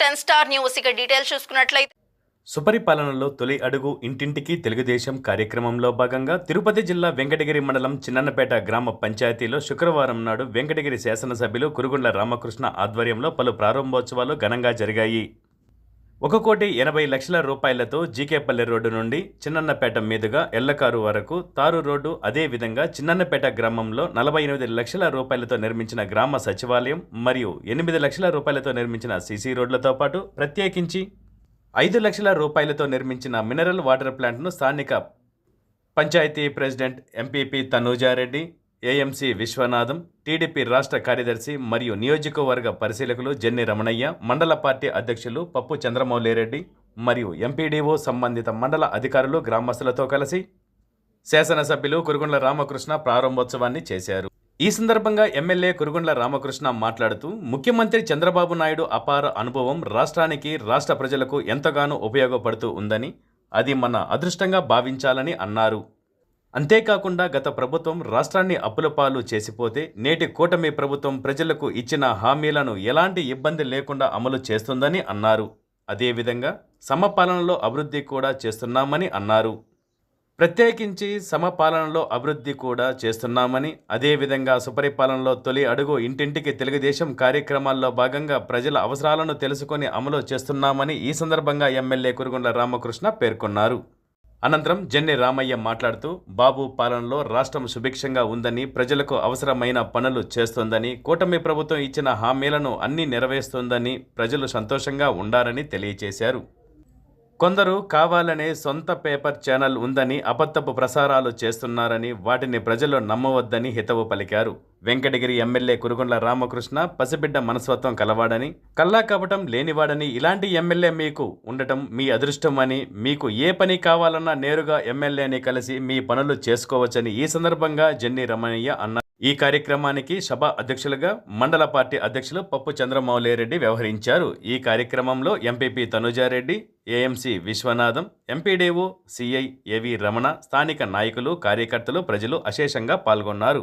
Ten star news. ఇక details చూసుకున్నట్లయితే సుపరిపాలనలో తొలి అడుగు ఇంటింటికి తెలుగుదేశం కార్యక్రమంలో భాగంగా తిరుపతి జిల్లా వెంకటగిరి మండలం చిన్నన్నపేట గ్రామ పంచాయతీలో శుక్రవారం నాడు వెంకటగిరి శాసనసభ్యులు కురుగుండ్ల రామకృష్ణ ఆధ్వర్యంలో పలు ప్రారంభోత్సవాలు ఘనంగా జరిగాయి. ఒక కోటి ఎనభై లక్షల రూపాయలతో జీకేపల్లి రోడ్డు నుండి చిన్నన్నపేట మీదుగా ఎల్లకారు వరకు తారు రోడ్డు అదేవిధంగా చిన్నన్నపేట గ్రామంలో నలభై ఎనిమిది లక్షల రూపాయలతో నిర్మించిన గ్రామ సచివాలయం మరియు ఎనిమిది లక్షల రూపాయలతో నిర్మించిన సీసీ రోడ్లతో పాటు ప్రత్యేకించి ఐదు లక్షల రూపాయలతో నిర్మించిన మినరల్ వాటర్ ప్లాంట్ను స్థానిక panchayat president MPP Tanujareddy AMC Viswanatham TDP రాష్ట్ర కార్యదర్శి మరియు నియోజకవర్గ పరిశీలకులు జెన్ని రమణయ్య మండల పార్టీ అధ్యక్షులు పప్పు చంద్రమౌళిరెడ్డి మరియు ఎంపీడీఓ సంబంధిత మండల అధికారులు గ్రామస్తులతో కలిసి శాసనసభ్యులు కురుగుండ్ల రామకృష్ణ ప్రారంభోత్సవాన్ని చేశారు. ఈ సందర్భంగా ఎమ్మెల్యే కురుగుండ్ల రామకృష్ణ మాట్లాడుతూ ముఖ్యమంత్రి చంద్రబాబు నాయుడు అపార అనుభవం రాష్ట్రానికి రాష్ట్ర ప్రజలకు ఎంతగానో ఉపయోగపడుతూ ఉందని అది మన అదృష్టంగా భావించాలని అన్నారు. అంతేకాకుండా గత ప్రభుత్వం రాష్ట్రాన్ని అప్పులపాలు చేసిపోతే నేటి కూటమి ప్రభుత్వం ప్రజలకు ఇచ్చిన హామీలను ఎలాంటి ఇబ్బంది లేకుండా అమలు చేస్తుందని అన్నారు. అదేవిధంగా సమపాలనలో అభివృద్ధి కూడా చేస్తున్నామని అన్నారు. ప్రత్యేకించి సమపాలనలో అభివృద్ధి కూడా చేస్తున్నామని అదేవిధంగా సుపరిపాలనలో తొలి అడుగు ఇంటింటికి తెలుగుదేశం కార్యక్రమాల్లో భాగంగా ప్రజల అవసరాలను తెలుసుకొని అమలు చేస్తున్నామని ఈ సందర్భంగా ఎమ్మెల్యే కురుగుండ్ల రామకృష్ణ పేర్కొన్నారు. అనంతరం జెన్నె రామయ్య మాట్లాడుతూ బాబు పాలనలో రాష్ట్రం సుభిక్షంగా ఉందని ప్రజలకు అవసరమైన పనులు చేస్తోందని కూటమి ప్రభుత్వం ఇచ్చిన హామీలను అన్ని నెరవేరుస్తోందని ప్రజలు సంతోషంగా ఉండాలని తెలియజేశారు. కొందరు కావాలనే సొంత పేపర్ ఛానల్ ఉందని అబద్ధపు ప్రసారాలు చేస్తున్నారని వాటిని ప్రజలు నమ్మవద్దని హితవు పలికారు. వెంకటగిరి ఎమ్మెల్యే కురుగుండ్ల రామకృష్ణ పసిబిడ్డ మనస్తత్వం కలవాడని కల్లా కపటం లేనివాడని ఇలాంటి ఎమ్మెల్యే మీకు ఉండటం మీ అదృష్టం అని మీకు ఏ పని కావాలన్నా నేరుగా ఎమ్మెల్యేని కలిసి మీ పనులు చేసుకోవచ్చని ఈ సందర్భంగా జెన్ని రమణయ్య అన్నారు. ఈ కార్యక్రమానికి సభ అధ్యక్షులుగా మండల పార్టీ అధ్యక్షులు పప్పు చంద్రమౌళిరెడ్డి వ్యవహరించారు. ఈ కార్యక్రమంలో MPP Tanujareddy AMC Viswanatham MPDO CI A V Ramana స్థానిక నాయకులు కార్యకర్తలు ప్రజలు అశేషంగా పాల్గొన్నారు.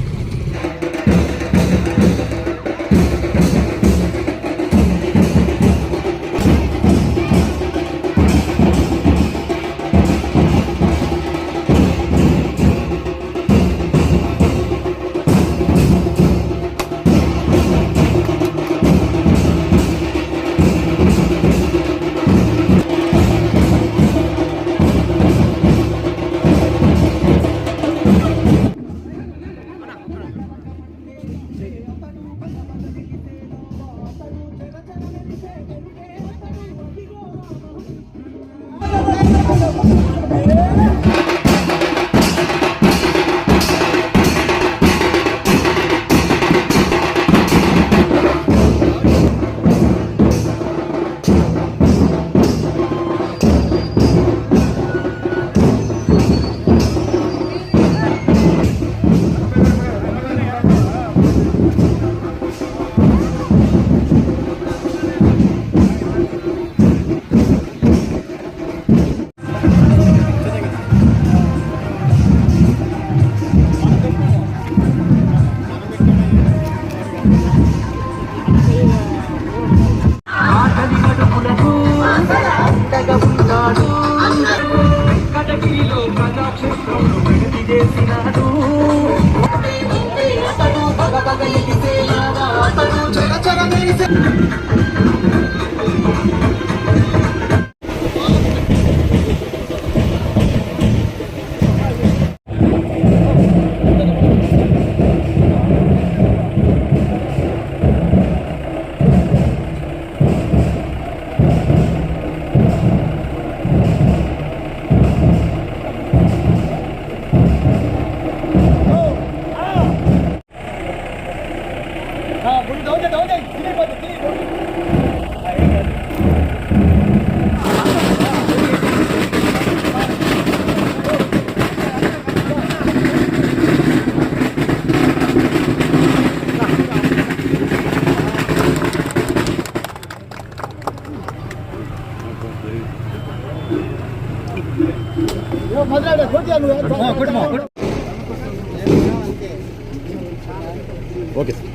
Okay sir.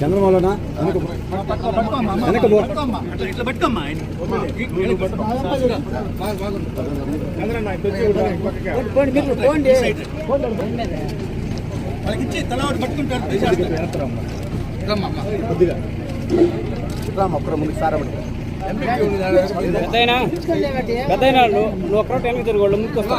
చంద్రబాబునా వెనక పో. కొద్దిగా ఒక్కరు ముందుకు సారబడి పెద్దయినా పెద్దయినా నువ్వు నువ్వు ఒక్కరోజు వెనక్కి తిరిగి వాళ్ళు ముందుకు వస్తా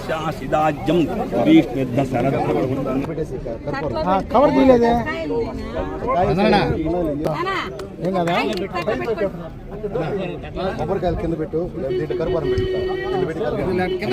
శాసిదాజ్యం విష్ణుద్ధ శరద్ కవర్ తీయలేదే? ఏం కదా కొబ్బరికాయలు కింద పెట్టు దీంట్లో కరుపారం పెట్టు. కింద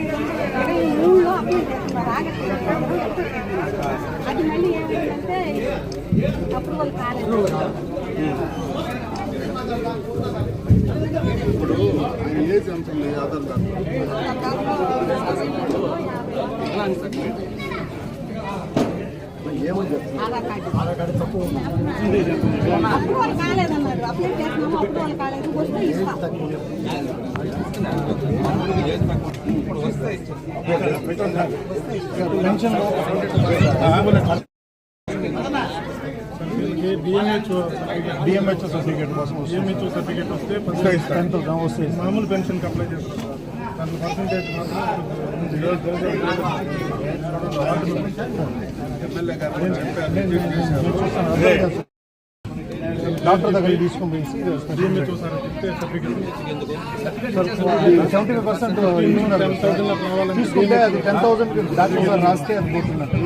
ఏమని చెప్తున్నారు కాలేదన్నారు. అప్లై చేస్తున్నాము అప్రూవల్ కాలేదు. వస్తే ఇస్తాం. డిఎంహెచ్ఓ డిఎంహెచ్ఓ సర్టిఫికేట్ కోసం డిఎంహెచ్ఓ సర్టిఫికేట్ వస్తే టెన్ థౌసండ్ వస్తాయి. మామూలు పెన్షన్కి అప్లై చేస్తాం దాని పర్సంటేజ్ డాక్టర్ దగ్గర తీసుకొని పోయి సెవెంటీ ఫైవ్ పర్సెంట్ తీసుకుంటే అది టెన్ థౌసండ్ డాక్టర్ రాస్తే అది పోతున్నట్టు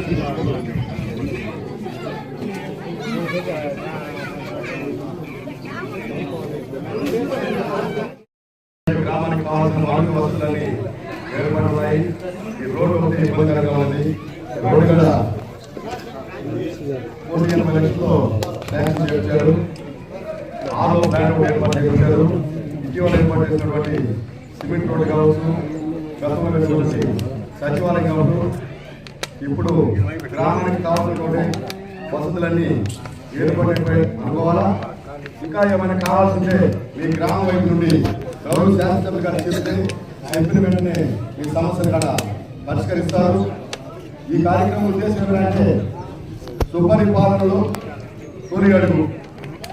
గ్రామానికి కావాల్సిన మౌలిక వసతులని ఏర్పడుతున్నాయి ఈ రోడ్డు ఒకటి ఇబ్బందికరంగా ఉంది రోడ్డు కూడా కోటి ఎనభై లక్షలతో శాంక్షన్ చేశారు ఆరో ప్లాన్ ఏర్పాటు చేశారు. ఇటీవల ఏర్పాటు చేసినటువంటి సిమెంట్ రోడ్డు కావచ్చు గతంలో వేసినటువంటి సచివాలయం కావచ్చు ఇప్పుడు గ్రామానికి కావాల్సినటువంటి వసతులన్నీ ఏర్పడినటువంటి అనుకోవాలా? ఇంకా ఏమైనా కావాల్సింటే మీ గ్రామం వైపు నుండి గౌరవ శాసనసభ్యులు గారు చెప్తే చెప్పిన వెంటనే మీ సమస్యలు కూడా పరిష్కరిస్తారు. ఈ కార్యక్రమం ఉద్దేశం ఏంటంటే సుపరిపాలనలో తొలి అడుగు.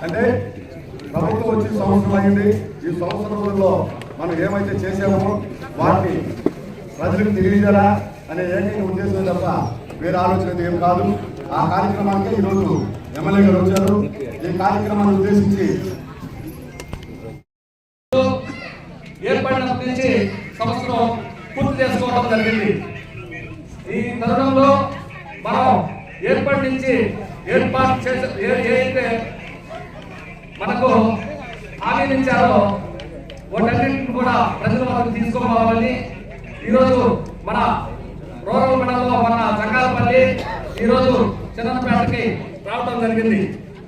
అంటే ప్రభుత్వం వచ్చి సంవత్సరం అయింది. ఈ సంవత్సరంలో మనం ఏమైతే చేసామో వాటిని ప్రజలకు తెలియజేయాలా అనే ఏకైక ఉద్దేశం తప్ప వేరే ఆలోచన ఏం కాదు. ఆ కార్యక్రమానికి ఈరోజు ఎమ్మెల్యే గారు వచ్చారు. ఈ కార్యక్రమాన్ని ఉద్దేశించి ఏర్పడినప్పటి నుంచి సంవత్సరం తీసుకోవడం జరిగింది. ఈ తరుణంలో మనం ఏర్పాటు నుంచి ఏర్పాటు చేసే ఏ- మనకు హామీనిచ్చారో వాటన్నింటిని కూడా ప్రజల వరకు తీసుకోవాలని ఈరోజు మన రూరల్ మండలంలో మన సంగాలపల్లి ఈరోజు చిన్నపేటకి రావడం జరిగింది.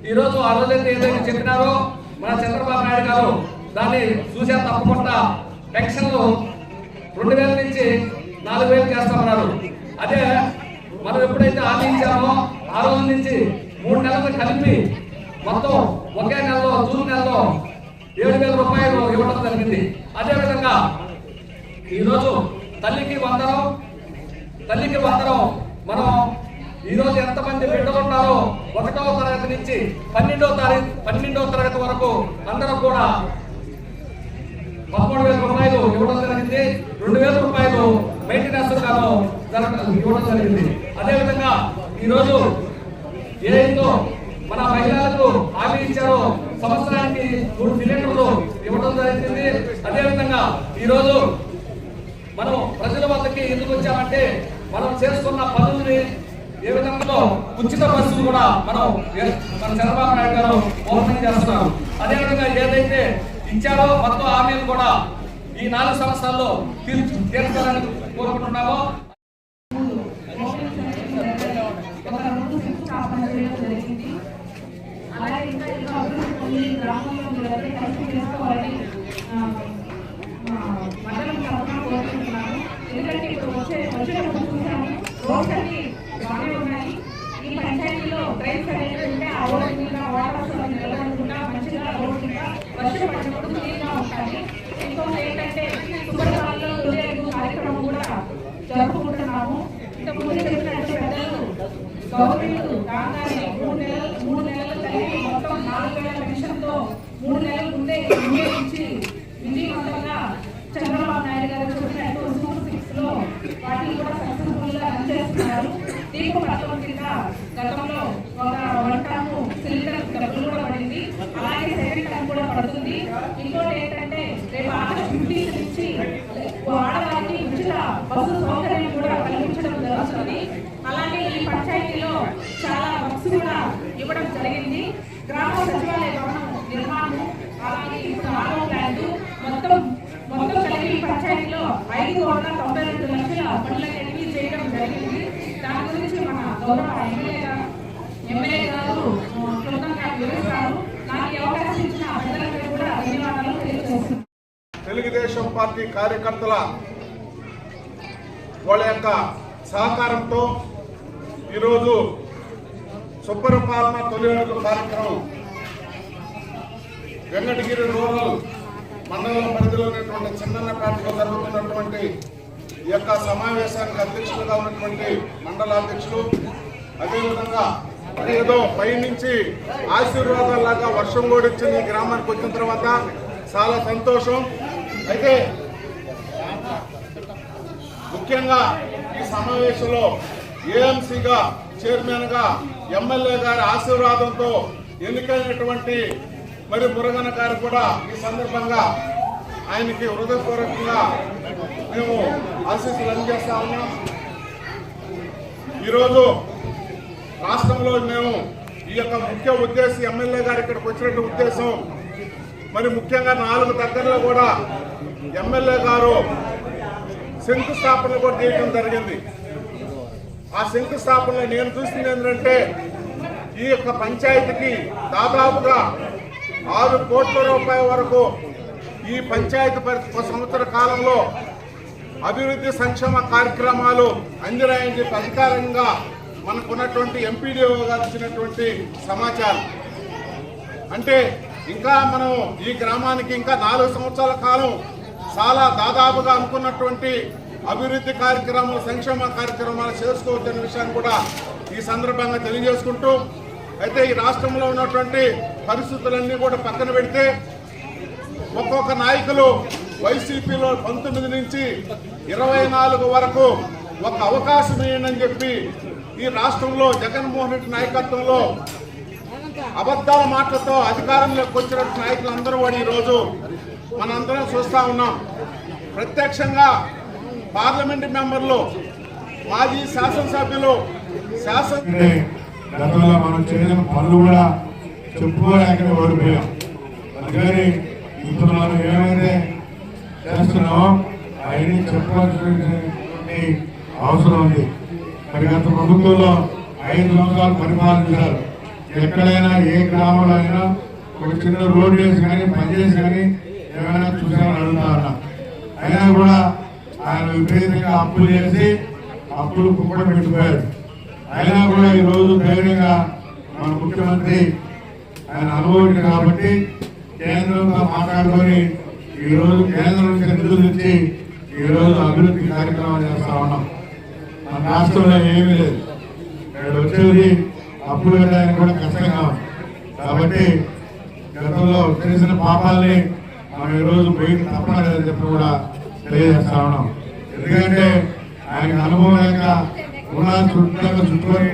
ఈరోజు ఆ రోజైతే ఏదైతే చెప్పినారో మన చంద్రబాబు నాయుడు గారు దాన్ని చూసే తప్పకుండా పెన్షన్లు రెండు వేల నుంచి నాలుగు వేలు చేస్తామన్నారు. అదే మనం ఎప్పుడైతే ఆశించామో ఆ రోజు నుంచి మూడు నెలలు కలిపి మొత్తం ఒకే నెలలో జూన్ నెలలో ఏడు వేల రూపాయలు ఇవ్వడం జరిగింది. అదేవిధంగా ఈరోజు తల్లికి వందనం తల్లికి వందనం మనం ఈరోజు ఎంతమంది బిడ్డలు ఉన్నారో ఒకటవ తరగతి నుంచి పన్నెండవ తారీఖు పన్నెండవ తరగతి వరకు అందరూ కూడా పదమూడు వేల రూపాయలు ఇవ్వడం జరిగింది. రెండు వేల రూపాయలు ఇవ్వడం జరిగింది. అదేవిధంగా ఈరోజు ఏదైతే మన మహిళలకు హామీ ఇచ్చారో సంవత్సరానికి మూడు సిలిండర్లు ఇవ్వడం జరిగింది. అదేవిధంగా ఈరోజు మనం ప్రజల వద్దకి ఎందుకు వచ్చామంటే మనం చేసుకున్న పనుల్ని ఏ విధంగా ఉచిత బస్సులు కూడా మనం మన చంద్రబాబు నాయుడు గారు ఓపెన్ చేస్తున్నారు. అదేవిధంగా ఏదైతే ఇచ్చారో మొత్తం హామీలు కూడా ఈ నాలుగు సంవత్సరాల్లో తీర్చు తీర్చాలని కోరుకుంటున్నామో. ఎందుకంటే ఇప్పుడు వచ్చే వచ్చేటప్పుడు చూసాము రోడ్స్ అన్ని బాగానే ఉన్నాయి ఈ పంచాయతీలో డ్రైన్స్ అనేది ఉంటే ఆ రోడ్డు మీద వాటర్ మంచిగా రోడ్డు మీద వర్షం రాగానే మూడు నెలలు మూడు నెలలు కలిపి మొత్తం నాలుగు వేల పెన్షన్తో మూడు నెలల ముందే ముందే విజయవంతంగా చంద్రబాబు నాయుడు గారు చెప్పినట్టు సూపర్ సిక్స్లో వాటిని కూడా సక్సెస్ఫుల్గా రన్ చేస్తున్నారు. దీపం పథకం కింద గతంలో ఒక వన్ టర్మ్ సిలిండర్ డబ్బులు కూడా పడింది అలాగే సెకండ్ టర్మ్ కూడా పడుతుంది ఇంకోటి ఏంటంటే రేపు ఆగస్టు ఫిఫ్టీన్ నుంచి ఆడవారికి ఉచిత బస్సు సౌకర్యం కూడా కల్పించడం జరుగుతుంది అలాగే ఈ పంచాయతీలో చాలా బస్సు కూడా ఇవ్వడం జరిగింది గ్రామ సచివాలయ భవనం నిర్మాణం అలాగే ఇప్పుడు ఆరో ప్లాంట్ మొత్తం మొత్తం కలిపి ఈ పంచాయతీలో ఐదు కోట్ల తొంభై రెండు లక్షల పనులను ఎన్నికలు చేయడం జరిగింది దాని గురించి మన గౌరవ ఎమ్మెల్యే గారు ఎమ్మెల్యే గారు క్లుప్తంగా వివరిస్తారు నాకు అవకాశం ఇచ్చిన కూడా ధన్యవాదాలు తెలియజేస్తున్నాను. తెలుగుదేశం పార్టీ కార్యకర్తల వాళ్ళ యొక్క సహకారంతో ఈరోజు సుపరిపాలన తొలి అడుగు కార్యక్రమం వెంకటగిరి రూరల్ మండలం పరిధిలో ఉన్నటువంటి చిన్నపేటలో జరుగుతున్నటువంటి ఈ యొక్క సమావేశానికి అధ్యక్షులుగా ఉన్నటువంటి మండల అధ్యక్షులు అదేవిధంగా ఏదో పైనుంచి ఆశీర్వాదాలాగా వర్షం కూడొచ్చింది ఈ గ్రామానికి వచ్చిన తర్వాత చాలా సంతోషం. అయితే ముఖ్యంగా ఈ సమావేశంలో ఏఎంసీగా చైర్మన్గా ఎమ్మెల్యే గారి ఆశీర్వాదంతో ఎన్నికైనటువంటి మరి మురగన గారు కూడా ఈ సందర్భంగా ఆయనకి హృదయపూర్వకంగా మేము ఆశీస్సులు అందజేస్తా ఉన్నాం. ఈరోజు రాష్ట్రంలో మేము ఈ యొక్క ముఖ్య ఉద్దేశం ఎమ్మెల్యే గారు ఇక్కడికి వచ్చినట్టు ఉద్దేశం. మరి ముఖ్యంగా నాలుగు దగ్గరలో కూడా ఎమ్మెల్యే గారు శంకుస్థాపన కూడా చేయడం జరిగింది. ఆ శంకుస్థాపనలో నేను చూసింది ఏంటంటే ఈ యొక్క పంచాయతీకి దాదాపుగా ఆరు కోట్ల రూపాయల వరకు ఈ పంచాయతీ పరిస్థితి ఒక సంవత్సర కాలంలో అభివృద్ధి సంక్షేమ కార్యక్రమాలు అందిరాయని చెప్పి అధికారంగా మనకున్నటువంటి ఎంపీడీఓ గారు ఇచ్చినటువంటి సమాచారం. అంటే ఇంకా మనం ఈ గ్రామానికి ఇంకా నాలుగు సంవత్సరాల కాలం చాలా దాదాపుగా అనుకున్నటువంటి అభివృద్ధి కార్యక్రమాలు సంక్షేమ కార్యక్రమాలు చేసుకోవచ్చనే విషయాన్ని కూడా ఈ సందర్భంగా తెలియజేసుకుంటూ అయితే ఈ రాష్ట్రంలో ఉన్నటువంటి పరిస్థితులన్నీ కూడా పక్కన పెడితే ఒక్కొక్క నాయకులు వైసీపీలో పంతొమ్మిది నుంచి ఇరవై నాలుగు వరకు ఒక అవకాశం ఇవ్వండి చెప్పి ఈ రాష్ట్రంలో జగన్మోహన్ రెడ్డి నాయకత్వంలో అబద్ధాల మాటలతో అధికారంలోకి వచ్చినప్పుడు నాయకులు అందరూ కూడా ఈరోజు మనందరం చూస్తా ఉన్నాం. ప్రత్యక్షంగా పార్లమెంటు మెంబర్లు మాజీ శాసనసభ్యులు శాసన గతంలో మనం చేసిన పనులు కూడా చెప్పుకోలేకనే ఓడిపోయాం అందుకని ఇప్పుడు మనం ఏమైతే చేస్తున్నామో అవన్నీ చెప్పాల్సినటువంటి అవసరం ఉంది. మరి గత ప్రభుత్వంలో ఐదు సంవత్సరాలు పరిపాలించారు. ఎక్కడైనా ఏ గ్రామంలో అయినా ఒక చిన్న రోడ్డు వేసి కానీ పనిచేసి కానీ ఏమైనా చూసామని అడుగుతా అయినా కూడా ఆయన విపరీతంగా అప్పులు చేసి అప్పులు కుప్పడ పెట్టిపోయారు అయినా కూడా ఈరోజు ధైర్యంగా మన ముఖ్యమంత్రి ఆయన అనుభవం కాబట్టి కేంద్రంతో మాట్లాడుకొని ఈ రోజు కేంద్రం నుంచి నిధులు ఇచ్చి ఈ రోజు అభివృద్ధి కార్యక్రమాలు చేస్తా ఉన్నాం. మన రాష్ట్రంలో ఏమీ లేదు. ఇక్కడ వచ్చేది అప్పులు కట్టడానికి కూడా కష్టంగా ఉంది. కాబట్టి గతంలో చేసిన పాపాలని మనం ఈ రోజు బయట తప్పలేదని చెప్పి కూడా తెలియజేస్తా ఉన్నాం. ఎందుకంటే ఆయన అనుభవం లేక ఉన్న చుట్టూ చుట్టుకొని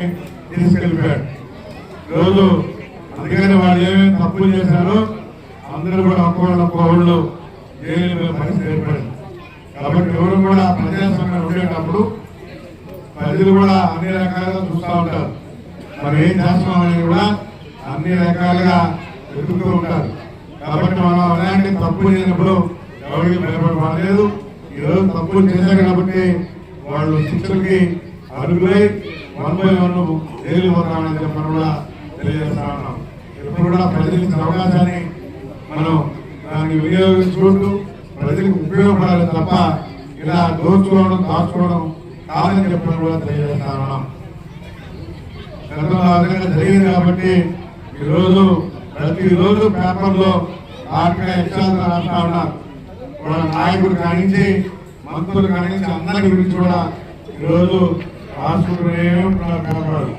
తీసుకెళ్ళిపోయాడు. రోజు అందుకని వాళ్ళు ఏమేమి తప్పులు చేశారో అందరూ కూడా ఒక్కొక్కళ్ళు ఒక్కొక్కళ్ళు జైలు పరిస్థితి ఏర్పడింది. కాబట్టి ఎవరు కూడా ప్రజాస్వామ్యం ఉండేటప్పుడు ప్రజలు కూడా అన్ని రకాలుగా చూస్తూ ఉంటారు. మరి ఏం చేస్తున్నామని కూడా అన్ని రకాలుగా వెతుకుతూ ఉంటారు. కాబట్టి మనం అలాంటి తప్పు చేసినప్పుడు ఎవరికి భయపడలేదు. ఈరోజు తప్పులు చేశారు కాబట్టి వాళ్ళు శిక్షలకి అడుగులై వన్ బై వన్ జైలు పోతామని చెప్పని కూడా తెలియజేస్తా ఉన్నాం. ఎప్పుడు కూడా ప్రజలకు అవకాశాన్ని మనం దాన్ని వినియోగించుకుంటూ ప్రజలకు ఉపయోగపడాలి తప్ప ఇలా దోచుకోవడం దాచుకోవడం కాదని చెప్పడం కూడా తెలియజేస్తాను గతంలో ఆ విధంగా జరిగింది కాబట్టి ఈరోజు ప్రతిరోజు పేపర్లో ఆర్థిక ఇష్టాలు రాస్తా ఉన్నారు. వాళ్ళ నాయకుడు కానించి మంత్రులు కానించి అందరి గురించి కూడా ఈరోజు రాసుకుంటూనే ఉంటున్నారు పేపర్లు.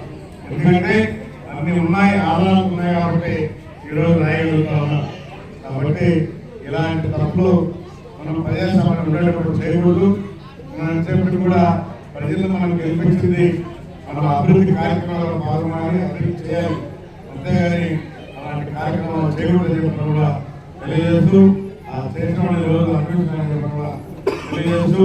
ఎందుకంటే అన్ని ఉన్నాయి ఆధారాలు ఉన్నాయి కాబట్టి ఈరోజు రాయగలుగుతా ఉన్నారు. కాబట్టి ఇలాంటి తప్పులు మనం ప్రజాస్వామ్యం ఉండేటప్పుడు చేయకూడదు. మనం కూడా ప్రజలు మనం గెలిపించింది మన అభివృద్ధి కార్యక్రమాల్లో పాల్గొనాలి అభివృద్ధి చేయాలి. అంతేగాని అలాంటి కార్యక్రమాలు చేయకూడదు చెప్పడం కూడా తెలియజేస్తూ ఆ చేసిన రోజు అభివృద్ధి కూడా తెలియజేస్తూ